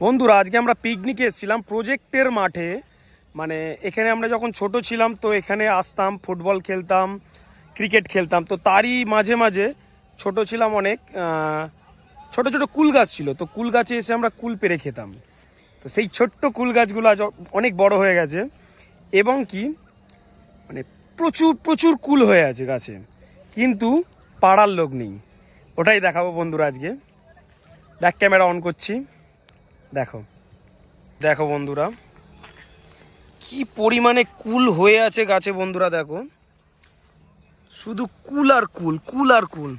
বন্ধুরা, আজকে আমরা পিকনিকে এসেছিলাম প্রজেক্টের মাঠে। মানে এখানে আমরা যখন ছোট ছিলাম, তো এখানে আসতাম ফুটবল খেলতাম ক্রিকেট খেলতাম। তো তারই মাঝে মাঝে ছোট ছিলাম অনেক ছোট ছোট কুল গাছ ছিল। তো কুল গাছে এসে আমরা কুল পেরে খেতাম। তো সেই ছোট্ট কুল গাছগুলো আজ অনেক বড় হয়ে গেছে। এবং কি মানে প্রচুর প্রচুর কুল হয়ে আছে গাছে। কিন্তু পাড়ার লোক নেই। ওটাই দেখাবো বন্ধুরা আজকে। ব্যাক ক্যামেরা অন করছি। দেখো। দেখো বন্ধুরা, কি পরিমাণে কুল হয়ে আছে গাছে বন্ধুরা দেখো। শুধু কুল আর কুল কুল আর কুল।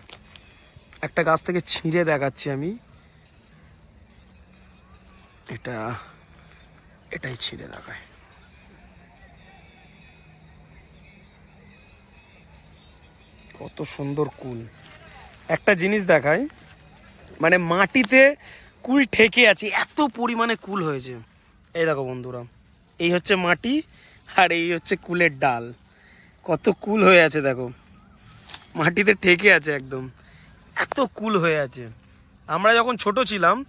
একটা গাছ থেকে ছিঁড়ে দেখাচ্ছি আমি। এটা, এটাই ছিঁড়ে দেখায়। কত সুন্দর কুল। একটা জিনিস দেখায় মানে মাটিতে কুল ঠেকে আছে, এত পরিমাণে কুল হয়েছে। এই দেখো বন্ধুরা, এই হচ্ছে মাটি আর এই হচ্ছে কুলের ডাল। কত কুল হয়ে আছে দেখো। মাটিতে ঠেকে আছে একদম। এত কুল হয়ে আছে। আমরা যখন ছোট ছিলাম,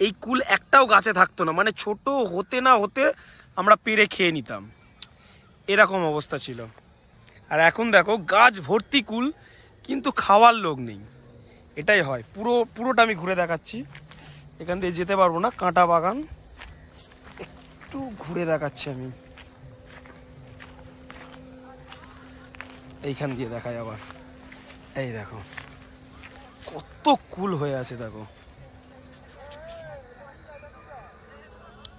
এই কুল একটাও গাছে থাকতো না। মানে ছোট হতে না হতে আমরা পেরে খেয়ে নিতাম। এরকম অবস্থা ছিল। আর এখন দেখো, গাছ ভর্তি কুল, কিন্তু খাওয়ার লোক নেই। এটাই হয়। পুরো, পুরোটা আমি ঘুরে দেখাচ্ছি। এখান দিয়ে যেতে পারব না, কাঁটা বাগান। একটু ঘুরে দেখাচ্ছি আমি। এইখান দিয়ে দেখাই আবার। এই দেখো, কত কুল হয়ে আছে দেখো।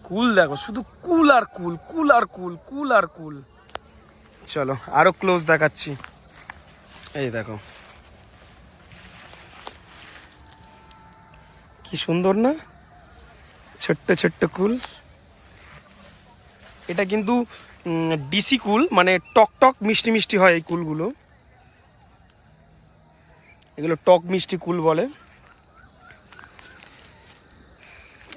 কুল দেখো, শুধু কুল আর কুল কুল আর কুল কুল আর কুল। চলো, আরও ক্লোজ দেখাচ্ছি। এই দেখো। কি সুন্দর না? ছোট্ট ছোট্ট কুল। এটা কিন্তু ডিসি কুল মানে টক টক মিষ্টি মিষ্টি হয় এই কুলগুলো। এগুলো টক মিষ্টি কুল বলে।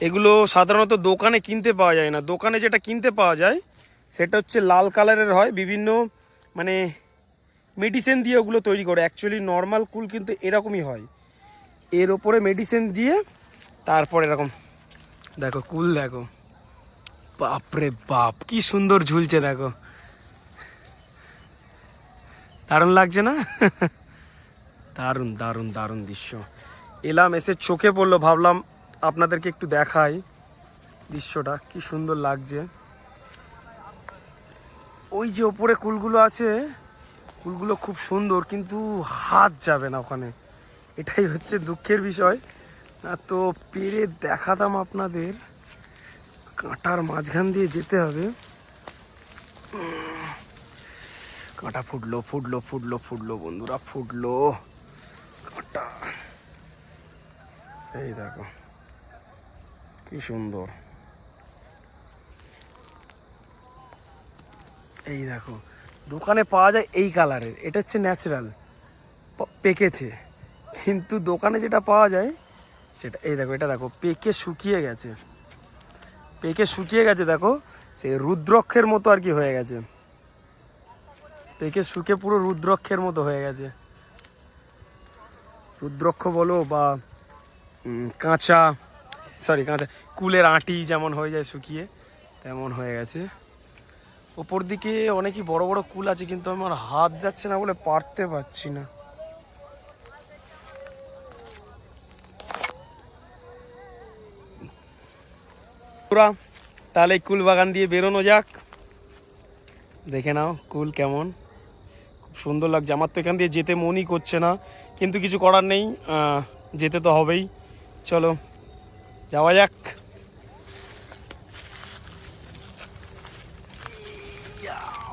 এগুলো সাধারণত দোকানে কিনতে পাওয়া যায় না। দোকানে যেটা কিনতে পাওয়া যায়, সেটা হচ্ছে লাল কালারের হয়, বিভিন্ন মানে মেডিসিন দিয়ে ওগুলো তৈরি করে। অ্যাকচুয়ালি নর্মাল কুল কিন্তু এরকমই হয়। এর ওপরে মেডিসিন দিয়ে তারপর এরকম। দেখো, কুল দেখো। বাপরে বাপ, কি সুন্দর ঝুলছে দেখো। দারুণ লাগছে না? দারুণ দারুণ দারুণ দৃশ্য। এলাম, এসে চোখে পড়ল, ভাবলাম আপনাদেরকে একটু দেখাই দৃশ্যটা, কি সুন্দর লাগছে। ওই যে ওপরে কুলগুলো আছে, কুলগুলো খুব সুন্দর, কিন্তু হাত যাবে না ওখানে। এটাই হচ্ছে দুঃখের বিষয়। তো পেরে দেখাতাম আপনাদের। কাঁটার মাঝখান দিয়ে যেতে হবে। কাঁটা ফুটলো ফুটলো ফুটলো ফুটলো, বন্ধুরা, ফুটলো। কাঁটা। এই দেখো, কি সুন্দর। এই দেখো, দোকানে পাওয়া যায় এই কালারের, এটা হচ্ছে ন্যাচারাল পেকেছে। কিন্তু দোকানে যেটা পাওয়া যায় সেটা এই দেখো, এটা দেখো, পেকে শুকিয়ে গেছে। পেকে শুকিয়ে গেছে, দেখো সে রুদ্রক্ষের মতো আর কি হয়ে গেছে। পেকে শুকে পুরো রুদ্রক্ষের মতো হয়ে গেছে। রুদ্রক্ষ বলো বা কাঁচা সরি কাঁচা, কুলের আঁটি যেমন হয়ে যায় শুকিয়ে, তেমন হয়ে গেছে। ওপর দিকে অনেকই বড় বড় কুল আছে, কিন্তু আমার হাত যাচ্ছে না বলে পারতে পারছি না। পুরা তাহলে কুল বাগান দিয়ে বেরোনো যাক। দেখে নাও কুল কেমন। খুব সুন্দর লাগছে। আমার তো এখান দিয়ে যেতে মনই করছে না। কিন্তু কিছু করার নেই যেতে তো হবেই। চলো, যাওয়া যাক। Yeah.